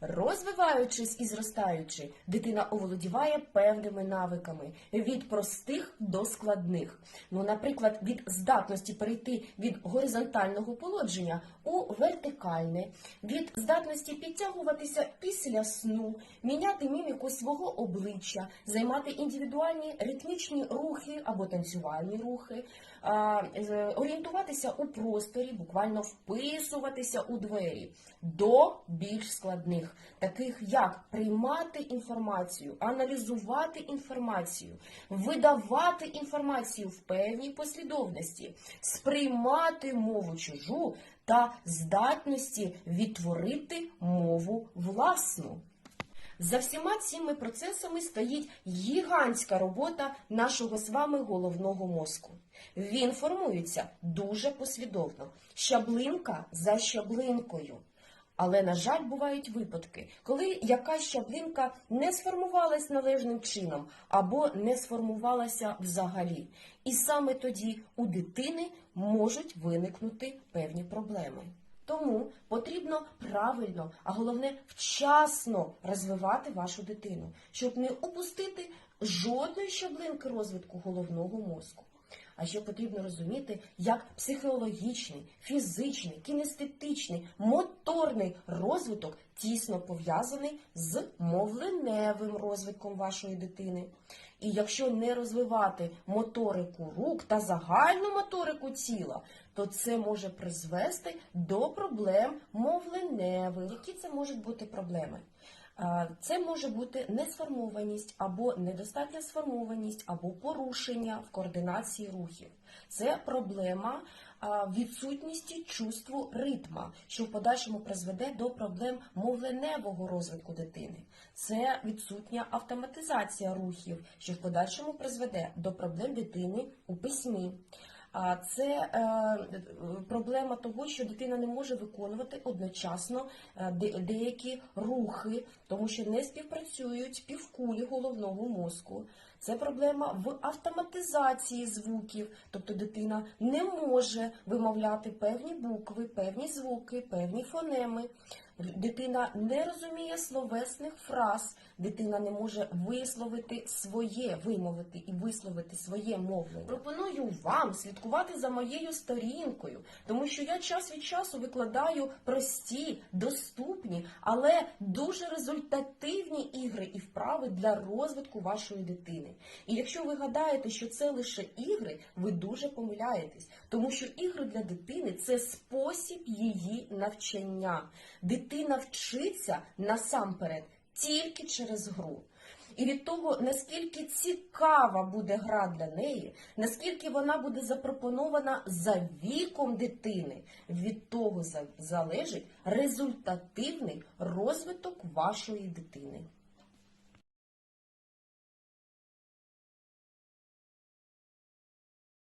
Розвиваючись і зростаючи, дитина оволодіває певними навиками від простих до складних. Ну, наприклад, від здатності перейти від горизонтального положення у вертикальне, від здатності підтягуватися після сну, міняти міміку свого обличчя, займати індивідуальні ритмічні рухи або танцювальні рухи, орієнтуватися у просторі, буквально вписуватися у двері до більш складних, таких як приймати інформацію, аналізувати інформацію, видавати інформацію в певній послідовності, сприймати мову чужу та здатності відтворити мову власну. За всіма цими процесами стоїть гігантська робота нашого з вами головного мозку. Він формується дуже послідовно, щаблинка за щаблинкою. Але, на жаль, бувають випадки, коли якась щаблинка не сформувалась належним чином або не сформувалася взагалі. І саме тоді у дитини можуть виникнути певні проблеми. Тому потрібно правильно, а головне вчасно розвивати вашу дитину, щоб не упустити жодної щаблинки розвитку головного мозку. А ще потрібно розуміти, як психологічний, фізичний, кінестетичний, моторний розвиток тісно пов'язаний з мовленевим розвитком вашої дитини. І якщо не розвивати моторику рук та загальну моторику тіла, то це може призвести до проблем мовленевих. Які це можуть бути проблеми? Це може бути несформованість або недостатня сформованість, або порушення в координації рухів. Це проблема а, відсутності чувству ритма, що в подальшому призведе до проблем мовленевого розвитку дитини. Це відсутня автоматизація рухів, що в подальшому призведе до проблем дитини у письмі. Це е, проблема того, що дитина не може виконувати одночасно е, деякі рухи, тому що не співпрацюють півкулі головного мозку. Це проблема в автоматизації звуків, тобто дитина не може вимовляти певні букви, певні звуки, певні фонеми. Дитина не розуміє словесних фраз, дитина не може висловити своє, вимовити і висловити своє мовлення. Пропоную вам слідкувати за моєю сторінкою, тому що я час від часу викладаю прості, доступні, але дуже результативні ігри і вправи для розвитку вашої дитини. І якщо ви гадаєте, що це лише ігри, ви дуже помиляєтесь, тому що ігри для дитини це спосіб її навчання. Дитина вчиться насамперед тільки через гру. І від того, наскільки цікава буде гра для неї, наскільки вона буде запропонована за віком дитини, від того залежить результативний розвиток вашої дитини.